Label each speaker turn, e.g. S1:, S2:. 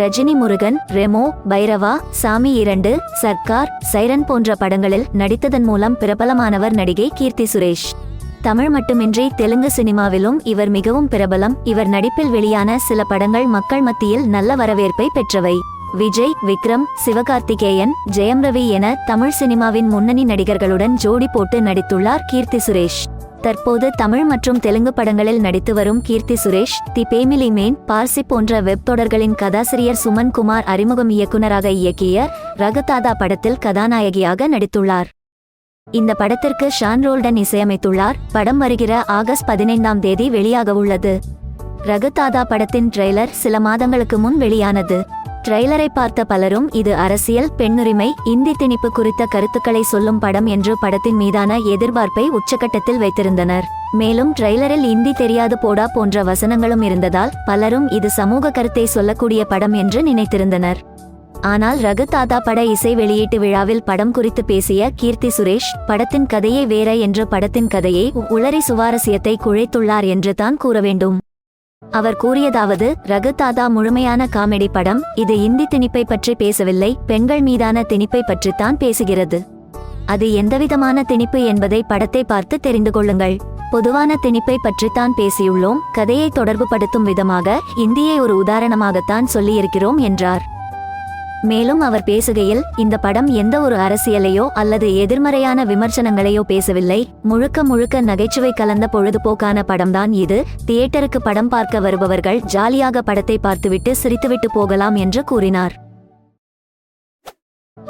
S1: ரஜினி முருகன் ரெமோ பைரவா சாமி இரண்டு சர்க்கார் சைரன் போன்ற படங்களில் நடித்ததன் மூலம் பிரபலமானவர் நடிகை கீர்த்தி சுரேஷ். தமிழ் மட்டுமின்றி தெலுங்கு சினிமாவிலும் இவர் மிகவும் பிரபலம். இவர் நடிப்பில் வெளியான சில படங்கள் மக்கள் மத்தியில் நல்ல வரவேற்பை பெற்றவை. விஜய் விக்ரம் சிவகார்த்திகேயன் ஜெயம் ரவி என தமிழ் சினிமாவின் முன்னணி நடிகர்களுடன் ஜோடி போட்டு நடித்துள்ளார் கீர்த்தி சுரேஷ். தற்போது தமிழ் மற்றும் தெலுங்கு படங்களில் நடித்து வரும் Keerthy Suresh the family man Farzi போன்ற வெப் தொடர்களின் கதாசிரியர் சுமன் குமார் அறிமுகம் இயக்குனராக இயக்கிய ரகதாதா படத்தில் கதாநாயகியாக நடித்துள்ளார். இந்த படத்திற்கு ஷான் ரோல்டன் இசையமைத்துள்ளார். படம் வருகிற ஆகஸ்ட் பதினைந்தாம் தேதி வெளியாக உள்ளது ரகுதாதா படத்தின் ட்ரெய்லர் சில மாதங்களுக்கு முன் வெளியானது. ட்ரெய்லரை பார்த்த பலரும் இது அரசியல் பெண்ணுரிமை இந்தி திணிப்பு குறித்த கருத்துக்களை சொல்லும் படம் என்று படத்தின் மீதான எதிர்பார்ப்பை உச்சகட்டத்தில் வைத்திருந்தனர். மேலும் ட்ரெய்லரில் இந்தி தெரியாது போடா போன்ற வசனங்களும் இருந்ததால் பலரும் இது சமூக கருத்தை சொல்லக்கூடிய படம் என்று நினைத்திருந்தனர். ஆனால் ரகு தாதா பட இசை வெளியீட்டு விழாவில் படம் குறித்து பேசிய கீர்த்தி சுரேஷ் படத்தின் கதையே வேற என்று படத்தின் கதையை உளறி சுவாரஸ்யத்தை குழைத்துள்ளார் என்று தான் கூற வேண்டும். அவர் கூறியதாவது ரகுதாதா முழுமையான காமெடி படம் இது இந்தி திணிப்பை பற்றி பேசவில்லை பெண்கள் மீதான திணிப்பை பற்றித்தான் பேசுகிறது. அது எந்தவிதமான திணிப்பு என்பதை படத்தை பார்த்து தெரிந்து கொள்ளுங்கள். பொதுவான திணிப்பை பற்றித்தான் பேசியுள்ளோம் கதையை தொடர்புபடுத்தும் விதமாக இந்தியை ஒரு உதாரணமாகத்தான் சொல்லியிருக்கிறோம் என்றார். மேலும் அவர் பேசுகையில் இந்த படம் எந்த ஒரு அரசியலையோ அல்லது எதிர்மறையான விமர்சனங்களையோ பேசவில்லை. முழுக்க முழுக்க நகைச்சுவை கலந்த பொழுதுபோக்கான படம்தான் இது. தியேட்டருக்கு படம் பார்க்க வருபவர்கள் ஜாலியாக படத்தை பார்த்துவிட்டு சிரித்துவிட்டு போகலாம் என்று கூறினார்.